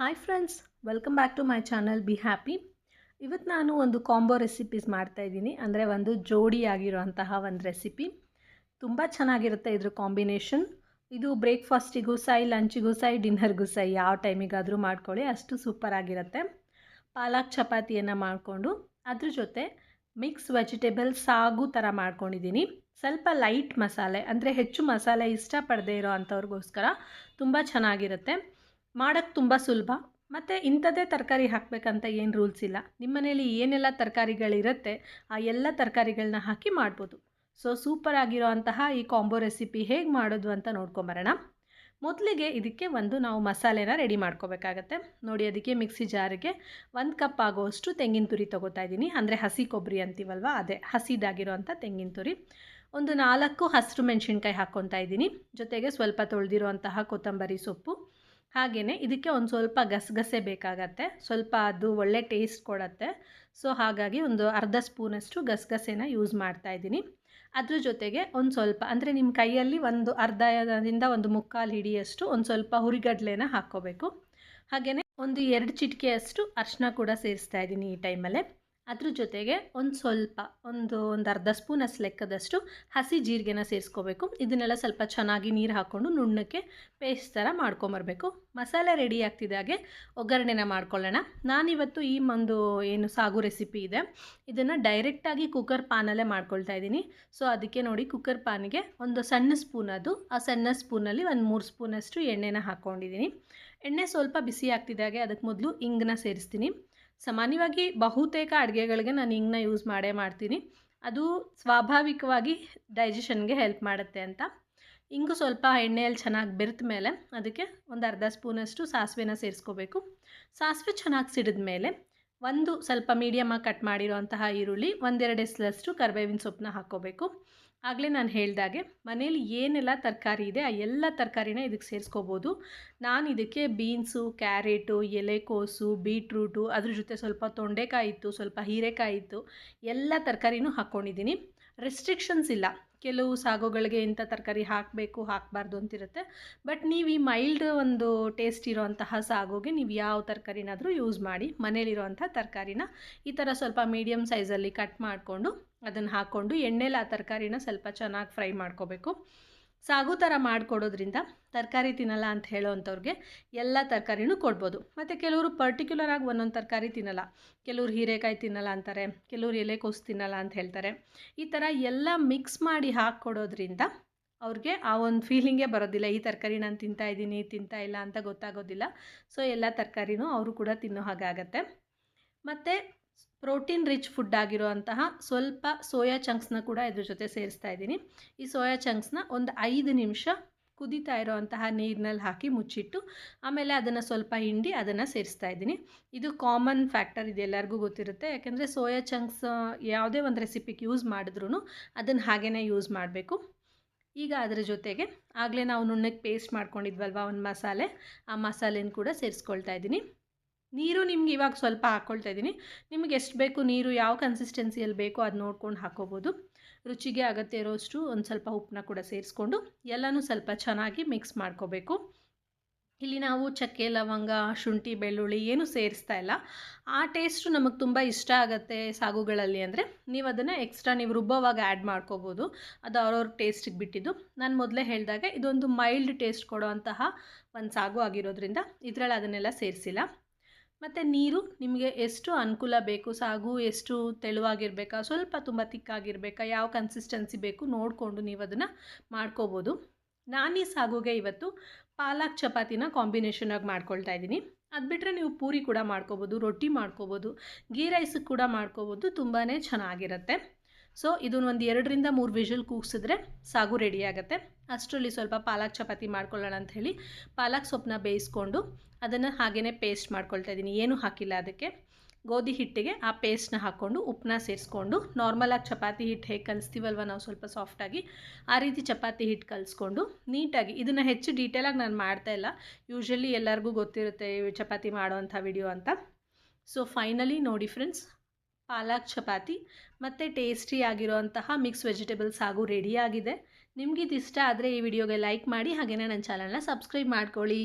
Hi friends welcome back to my channel be happy ಇವತ್ತು ನಾನು ಒಂದು ಕಾಂಬೋ ರೆಸಿಪೀಸ್ ಮಾಡ್ತಾಯಿದ್ದೀನಿ ಅಂದರೆ ಒಂದು ಜೋಡಿಯಾಗಿರುವಂತಹ ಒಂದು ರೆಸಿಪಿ ತುಂಬ ಚೆನ್ನಾಗಿರುತ್ತೆ ಇದ್ರ ಕಾಂಬಿನೇಷನ್ ಇದು ಬ್ರೇಕ್ಫಾಸ್ಟಿಗೂ ಸೈ ಲಂಚಿಗೂ ಸೈ ಡಿನ್ನರ್ಗೂ ಸೈ. ಯಾವ ಟೈಮಿಗಾದರೂ ಮಾಡ್ಕೊಳ್ಳಿ, ಅಷ್ಟು ಸೂಪರ್ ಆಗಿರುತ್ತೆ. ಪಾಲಕ್ ಚಪಾತಿಯನ್ನು ಮಾಡಿಕೊಂಡು, ಅದ್ರ ಜೊತೆ ಮಿಕ್ಸ್ ವೆಜಿಟೇಬಲ್ ಸಾಗು ಥರ ಮಾಡ್ಕೊಂಡಿದ್ದೀನಿ. ಸ್ವಲ್ಪ ಲೈಟ್ ಮಸಾಲೆ, ಅಂದರೆ ಹೆಚ್ಚು ಮಸಾಲೆ ಇಷ್ಟಪಡದೇ ಇರೋ ಅಂಥವ್ರಿಗೋಸ್ಕರ ತುಂಬ ಚೆನ್ನಾಗಿರುತ್ತೆ. ಮಾಡೋಕ್ಕೆ ತುಂಬ ಸುಲಭ. ಮತ್ತು ಇಂಥದ್ದೇ ತರಕಾರಿ ಹಾಕಬೇಕಂತ ಏನು ರೂಲ್ಸ್ ಇಲ್ಲ. ನಿಮ್ಮ ಮನೇಲಿ ಏನೆಲ್ಲ ತರಕಾರಿಗಳಿರುತ್ತೆ, ಆ ಎಲ್ಲ ತರಕಾರಿಗಳನ್ನ ಹಾಕಿ ಮಾಡ್ಬೋದು. ಸೊ ಸೂಪರ್ ಆಗಿರೋ ಅಂತಹ ಈ ಕಾಂಬೋ ರೆಸಿಪಿ ಹೇಗೆ ಮಾಡೋದು ಅಂತ ನೋಡ್ಕೊಂಬರೋಣ. ಮೊದಲಿಗೆ ಇದಕ್ಕೆ ಒಂದು ನಾವು ಮಸಾಲೆನ ರೆಡಿ ಮಾಡ್ಕೋಬೇಕಾಗತ್ತೆ. ನೋಡಿ, ಅದಕ್ಕೆ ಮಿಕ್ಸಿ ಜಾರಿಗೆ ಒಂದು ಕಪ್ ಆಗೋಷ್ಟು ತೆಂಗಿನ ತುರಿ ತೊಗೋತಾ ಇದ್ದೀನಿ. ಅಂದರೆ ಹಸಿ ಕೊಬ್ಬರಿ ಅಂತೀವಲ್ವ, ಅದೇ ಹಸಿದಾಗಿರೋಂಥ ತೆಂಗಿನ ತುರಿ. ಒಂದು ನಾಲ್ಕು ಹಸಿರು ಮೆಣಸಿನ್ಕಾಯಿ ಹಾಕ್ಕೊತಾ ಇದ್ದೀನಿ. ಜೊತೆಗೆ ಸ್ವಲ್ಪ ತೊಳೆದಿರುವಂತಹ ಕೊತ್ತಂಬರಿ ಸೊಪ್ಪು ಹಾಗೆಯೇ ಇದಕ್ಕೆ ಒಂದು ಸ್ವಲ್ಪ ಗಸಗಸೆ ಬೇಕಾಗತ್ತೆ. ಸ್ವಲ್ಪ ಅದು ಒಳ್ಳೆ ಟೇಸ್ಟ್ ಕೊಡತ್ತೆ. ಸೊ ಹಾಗಾಗಿ ಒಂದು ಅರ್ಧ ಸ್ಪೂನಷ್ಟು ಗಸಗಸೆನ ಯೂಸ್ ಮಾಡ್ತಾ ಇದ್ದೀನಿ. ಅದ್ರ ಜೊತೆಗೆ ಒಂದು ಸ್ವಲ್ಪ, ಅಂದರೆ ನಿಮ್ಮ ಕೈಯಲ್ಲಿ ಒಂದು ಅರ್ಧದಿಂದ ಒಂದು ಮುಕ್ಕಾಲು ಹಿಡಿಯಷ್ಟು ಒಂದು ಸ್ವಲ್ಪ ಹುರಿಗಡ್ಲೆನ ಹಾಕ್ಕೋಬೇಕು. ಹಾಗೆಯೇ ಒಂದು ಎರಡು ಚಿಟಿಕೆಯಷ್ಟು ಅರಿಶಿನ ಕೂಡ ಸೇರಿಸ್ತಾ ಇದ್ದೀನಿ ಈ ಟೈಮಲ್ಲೇ ಅದ್ರ ಜೊತೆಗೆ ಒಂದು ಸ್ವಲ್ಪ, ಒಂದು ಒಂದು ಅರ್ಧ ಸ್ಪೂನ್ ಅಷ್ಟು ಲೆಕ್ಕದಷ್ಟು ಹಸಿ ಜೀರಿಗೆನ ಸೇರಿಸ್ಕೋಬೇಕು. ಇದನ್ನೆಲ್ಲ ಸ್ವಲ್ಪ ಚೆನ್ನಾಗಿ ನೀರು ಹಾಕ್ಕೊಂಡು ನುಣ್ಣಕ್ಕೆ ಪೇಸ್ಟ್ ಥರ ಮಾಡ್ಕೊಂಬರ್ಬೇಕು. ಮಸಾಲೆ ರೆಡಿ ಆಗ್ತಿದ್ದಾಗೆ ಒಗ್ಗರಣೆನ ಮಾಡ್ಕೊಳ್ಳೋಣ. ನಾನಿವತ್ತು ಈ ಒಂದು ಏನು ಸಾಗು ರೆಸಿಪಿ ಇದೆ. ಇದನ್ನು ಡೈರೆಕ್ಟಾಗಿ ಕುಕ್ಕರ್ ಪಾನಲ್ಲೇ ಮಾಡ್ಕೊಳ್ತಾ ಇದ್ದೀನಿ. ಸೊ ಅದಕ್ಕೆ ನೋಡಿ ಕುಕ್ಕರ್ ಪಾನಿಗೆ ಒಂದು ಸಣ್ಣ ಸ್ಪೂನ್ ಅದು. ಆ ಸಣ್ಣ ಸ್ಪೂನಲ್ಲಿ ಒಂದು ಮೂರು ಸ್ಪೂನಷ್ಟು ಎಣ್ಣೆನ ಹಾಕ್ಕೊಂಡಿದ್ದೀನಿ ಎಣ್ಣೆ ಸ್ವಲ್ಪ ಬಿಸಿ ಆಗ್ತಿದ್ದಾಗೆ ಅದಕ್ಕೆ ಮೊದಲು ಇಂಗನ್ನ ಸೇರಿಸ್ತೀನಿ. ಸಾಮಾನ್ಯವಾಗಿ ಬಹುತೇಕ ಅಡುಗೆಗಳಿಗೆ ನಾನು ಹಿಂಗನ್ನ ಯೂಸ್ ಮಾಡೇ ಮಾಡ್ತೀನಿ. ಅದು ಸ್ವಾಭಾವಿಕವಾಗಿ ಡೈಜೆಷನ್ಗೆ ಹೆಲ್ಪ್ ಮಾಡುತ್ತೆ ಅಂತ. ಹಿಂಗು ಸ್ವಲ್ಪ ಎಣ್ಣೆಯಲ್ಲಿ ಚೆನ್ನಾಗಿ ಬೆರೆತ ಮೇಲೆ ಅದಕ್ಕೆ ಒಂದು ಅರ್ಧ ಸ್ಪೂನಷ್ಟು ಸಾಸಿವೆನ ಸೇರಿಸ್ಕೋಬೇಕು. ಸಾಸಿವೆ ಚೆನ್ನಾಗಿ ಸಿಡಿದ ಮೇಲೆ ಒಂದು ಸ್ವಲ್ಪ ಮೀಡಿಯಮಾಗಿ ಕಟ್ ಮಾಡಿರೋಂತಹ ಈರುಳ್ಳಿ, ಒಂದೆರಡು ಎಸ್ಲಷ್ಟು ಕರಿಬೇವಿನ ಸೊಪ್ಪನ್ನ ಹಾಕ್ಕೋಬೇಕು. ಆಗಲೇ ನಾನು ಹೇಳಿದಾಗೆ, ಮನೇಲಿ ಏನೆಲ್ಲ ತರಕಾರಿ ಇದೆ, ಆ ಎಲ್ಲ ತರಕಾರಿನ ಇದಕ್ಕೆ ಸೇರಿಸ್ಕೋಬೋದು. ನಾನು ಇದಕ್ಕೆ ಬೀನ್ಸು, ಕ್ಯಾರೆಟು, ಎಲೆಕೋಸು, ಬೀಟ್ರೂಟು, ಅದ್ರ ಜೊತೆ ಸ್ವಲ್ಪ ತೊಂಡೆಕಾಯಿ ಇತ್ತು, ಸ್ವಲ್ಪ ಹೀರೆಕಾಯಿ ಇತ್ತು, ಎಲ್ಲ ತರಕಾರಿನೂ ಹಾಕ್ಕೊಂಡಿದ್ದೀನಿ ರೆಸ್ಟ್ರಿಕ್ಷನ್ಸ್ ಇಲ್ಲ. ಕೆಲವು ಸಾಗುಗಳಿಗೆ ಇಂಥ ತರಕಾರಿ ಹಾಕಬೇಕು, ಹಾಕಬಾರ್ದು ಅಂತಿರುತ್ತೆ. ಬಟ್ ನೀವು ಈ ಮೈಲ್ಡ್ ಒಂದು ಟೇಸ್ಟ್ ಇರೋವಂತಹ ಸಾಗುಗೆ ನೀವು ಯಾವ ತರಕಾರಿನಾದರೂ ಯೂಸ್ ಮಾಡಿ, ಮನೇಲಿರೋವಂಥ ತರಕಾರಿನ ಈ ಥರ ಸ್ವಲ್ಪ ಮೀಡಿಯಮ್ ಸೈಜಲ್ಲಿ ಕಟ್ ಮಾಡಿಕೊಂಡು ಅದನ್ನು ಹಾಕ್ಕೊಂಡು ಎಣ್ಣೆಲಿ ಆ ತರಕಾರಿನ ಸ್ವಲ್ಪ ಚೆನ್ನಾಗಿ ಫ್ರೈ ಮಾಡ್ಕೋಬೇಕು. ಸಾಗು ಥರ ಮಾಡಿಕೊಡೋದ್ರಿಂದ ತರಕಾರಿ ತಿನ್ನಲ್ಲ ಅಂತ ಹೇಳೋವಂಥವ್ರಿಗೆ ಎಲ್ಲ ತರಕಾರಿನೂ ಕೊಡ್ಬೋದು. ಮತ್ತು ಕೆಲವರು ಪರ್ಟಿಕ್ಯುಲರ್ ಆಗಿ ಒಂದೊಂದು ತರಕಾರಿ ತಿನ್ನಲ್ಲ. ಕೆಲವ್ರು ಹೀರೆಕಾಯಿ ತಿನ್ನಲ್ಲ ಅಂತಾರೆ, ಕೆಲವ್ರು ಎಲೆಕೋಸು ತಿನ್ನಲ್ಲ ಅಂತ ಹೇಳ್ತಾರೆ. ಈ ಥರ ಎಲ್ಲ ಮಿಕ್ಸ್ ಮಾಡಿ ಹಾಕ್ಕೊಡೋದ್ರಿಂದ ಅವ್ರಿಗೆ ಆ ಒಂದು ಫೀಲಿಂಗೇ ಬರೋದಿಲ್ಲ. ಈ ತರಕಾರಿ ನಾನು ತಿಂತಾ ಇದ್ದೀನಿ, ತಿಂತಾ ಇಲ್ಲ ಅಂತ ಗೊತ್ತಾಗೋದಿಲ್ಲ. ಸೊ ಎಲ್ಲ ತರಕಾರಿನೂ ಅವರು ಕೂಡ ತಿನ್ನೋ ಹಾಗಾಗತ್ತೆ ಮತ್ತು ಪ್ರೋಟೀನ್ ರಿಚ್ ಫುಡ್ ಆಗಿರುವಂತಹ ಸ್ವಲ್ಪ ಸೋಯಾ ಚಂಕ್ಸ್ನ ಕೂಡ ಇದ್ರ ಜೊತೆ ಸೇರಿಸ್ತಾ ಇದ್ದೀನಿ. ಈ ಸೋಯಾ ಚಂಕ್ಸ್ನ ಒಂದು ಐದು ನಿಮಿಷ ಕುದೀತಾ ಇರೋವಂತಹ ನೀರಿನಲ್ಲಿ ಹಾಕಿ ಮುಚ್ಚಿಟ್ಟು, ಆಮೇಲೆ ಅದನ್ನು ಸ್ವಲ್ಪ ಹಿಂಡಿ ಅದನ್ನು ಸೇರಿಸ್ತಾ ಇದ್ದೀನಿ. ಇದು ಕಾಮನ್ ಫ್ಯಾಕ್ಟರ್ ಇದು ಎಲ್ಲರಿಗೂ ಗೊತ್ತಿರುತ್ತೆ. ಯಾಕೆಂದರೆ ಸೋಯಾ ಚಂಕ್ಸ್ ಯಾವುದೇ ಒಂದು ರೆಸಿಪಿಗೆ ಯೂಸ್ ಮಾಡಿದ್ರೂ ಅದನ್ನು ಹಾಗೇ ಯೂಸ್ ಮಾಡಬೇಕು. ಈಗ ಅದರ ಜೊತೆಗೆ ಆಗಲೇ ನಾವು ನುಣ್ಣಗೆ ಪೇಸ್ಟ್ ಮಾಡ್ಕೊಂಡಿದ್ವಲ್ವ ಒಂದು ಮಸಾಲೆ, ಆ ಮಸಾಲೆನ ಕೂಡ ಸೇರಿಸ್ಕೊಳ್ತಾ ಇದ್ದೀನಿ. ನೀರು ನಿಮ್ಗೆ ಇವಾಗ ಸ್ವಲ್ಪ ಹಾಕ್ಕೊಳ್ತಾ ಇದ್ದೀನಿ. ನಿಮಗೆ ಎಷ್ಟು ಬೇಕು ನೀರು, ಯಾವ ಕನ್ಸಿಸ್ಟೆನ್ಸಿಯಲ್ಲಿ ಬೇಕೋ ಅದು ನೋಡ್ಕೊಂಡು ಹಾಕೋಬೋದು. ರುಚಿಗೆ ಅಗತ್ಯ ಇರೋಷ್ಟು ಒಂದು ಸ್ವಲ್ಪ ಉಪ್ಪನ್ನ ಕೂಡ ಸೇರಿಸ್ಕೊಂಡು ಎಲ್ಲನೂ ಸ್ವಲ್ಪ ಚೆನ್ನಾಗಿ ಮಿಕ್ಸ್ ಮಾಡ್ಕೋಬೇಕು. ಇಲ್ಲಿ ನಾವು ಚಕ್ಕೆ, ಲವಂಗ, ಶುಂಠಿ, ಬೆಳ್ಳುಳ್ಳಿ ಏನು ಸೇರಿಸ್ತಾ ಇಲ್ಲ. ಆ ಟೇಸ್ಟು ನಮಗೆ ತುಂಬ ಇಷ್ಟ ಆಗುತ್ತೆ ಸಾಗುಗಳಲ್ಲಿ ಅಂದರೆ. ನೀವು ಅದನ್ನು ಎಕ್ಸ್ಟ್ರಾ ನೀವು ರುಬ್ಬೋವಾಗ ಆ್ಯಡ್ ಮಾಡ್ಕೋಬೋದು. ಅದು ಅವ್ರವ್ರ ಟೇಸ್ಟಿಗೆ ಬಿಟ್ಟಿದ್ದು. ನಾನು ಮೊದಲೇ ಹೇಳಿದಾಗ ಇದೊಂದು ಮೈಲ್ಡ್ ಟೇಸ್ಟ್ ಕೊಡೋವಂತಹ ಒಂದು ಸಾಗು ಆಗಿರೋದ್ರಿಂದ ಇದರಲ್ಲಿ ಅದನ್ನೆಲ್ಲ ಸೇರಿಸಿಲ್ಲ. ಮತ್ತು ನೀರು ನಿಮಗೆ ಎಷ್ಟು ಅನುಕೂಲ ಬೇಕು, ಸಾಗು ಎಷ್ಟು ತೆಳುವಾಗಿರಬೇಕಾ, ಸ್ವಲ್ಪ ತುಂಬ ತಿಕ್ಕಾಗಿರಬೇಕಾ, ಯಾವ ಕನ್ಸಿಸ್ಟೆನ್ಸಿ ಬೇಕು ನೋಡಿಕೊಂಡು ನೀವು ಅದನ್ನು ಮಾಡ್ಕೋಬೋದು. ನಾನು ಸಾಗುಗೆ ಇವತ್ತು ಪಾಲಕ್ ಚಪಾತಿನ ಕಾಂಬಿನೇಷನಾಗಿ ಮಾಡ್ಕೊಳ್ತಾ ಇದ್ದೀನಿ. ಅದು ಬಿಟ್ಟರೆ ನೀವು ಪೂರಿ ಕೂಡ ಮಾಡ್ಕೋಬೋದು, ರೊಟ್ಟಿ ಮಾಡ್ಕೋಬೋದು, ಗೀ ರೈಸಿಗೆ ಕೂಡ ಮಾಡ್ಕೋಬೋದು ತುಂಬಾ ಚೆನ್ನಾಗಿರುತ್ತೆ. ಸೊ ಇದನ್ನು ಒಂದು ಎರಡರಿಂದ ಮೂರು ವಿಷಲ್ ಕೂಗಿಸಿದ್ರೆ ಸಾಗು ರೆಡಿ ಆಗುತ್ತೆ. ಅಷ್ಟರಲ್ಲಿ ಸ್ವಲ್ಪ ಪಾಲಕ್ ಚಪಾತಿ ಮಾಡ್ಕೊಳ್ಳೋಣ ಅಂತ ಹೇಳಿ ಪಾಲಕ್ ಸೊಪ್ಪನ್ನ ಬೇಯಿಸ್ಕೊಂಡು ಅದನ್ನು ಹಾಗೆಯೇ ಪೇಸ್ಟ್ ಮಾಡ್ಕೊಳ್ತಾ ಇದ್ದೀನಿ. ಏನೂ ಹಾಕಿಲ್ಲ ಅದಕ್ಕೆ. ಗೋಧಿ ಹಿಟ್ಟಿಗೆ ಆ ಪೇಸ್ಟ್ನ ಹಾಕ್ಕೊಂಡು ಉಪ್ಪನ್ನ ಸೇರಿಸ್ಕೊಂಡು ನಾರ್ಮಲಾಗಿ ಚಪಾತಿ ಹಿಟ್ಟು ಹೇಗೆ ಕಲಿಸ್ತೀವಲ್ವ ನಾವು ಸ್ವಲ್ಪ ಸಾಫ್ಟಾಗಿ ಆ ರೀತಿ ಚಪಾತಿ ಹಿಟ್ಟು ಕಲಿಸ್ಕೊಂಡು ನೀಟಾಗಿ ಇದನ್ನು ಹೆಚ್ಚು ಡೀಟೇಲಾಗಿ ನಾನು ಮಾಡ್ತಾ ಇಲ್ಲ. ಯೂಶ್ವಲಿ ಎಲ್ಲರಿಗೂ ಗೊತ್ತಿರುತ್ತೆ ಚಪಾತಿ ಮಾಡೋವಂಥ ವಿಡಿಯೋ ಅಂತ. ಸೊ ಫೈನಲಿ ನೋಡಿ ಫ್ರೆಂಡ್ಸ್ ಪಾಲಕ್ ಚಪಾತಿ ಮತ್ತು ಟೇಸ್ಟಿ ಆಗಿರೋಂತಹ ಮಿಕ್ಸ್ ವೆಜಿಟೇಬಲ್ಸ್ ಹಾಗೂ ರೆಡಿಯಾಗಿದೆ ನಿಮಗಿದಿಷ್ಟ ಆದರೆ ಈ ವಿಡಿಯೋಗೆ ಲೈಕ್ ಮಾಡಿ ಹಾಗೆಯೇ ನನ್ನ ಚಾನಲ್ನ ಸಬ್ಸ್ಕ್ರೈಬ್ ಮಾಡ್ಕೊಳ್ಳಿ.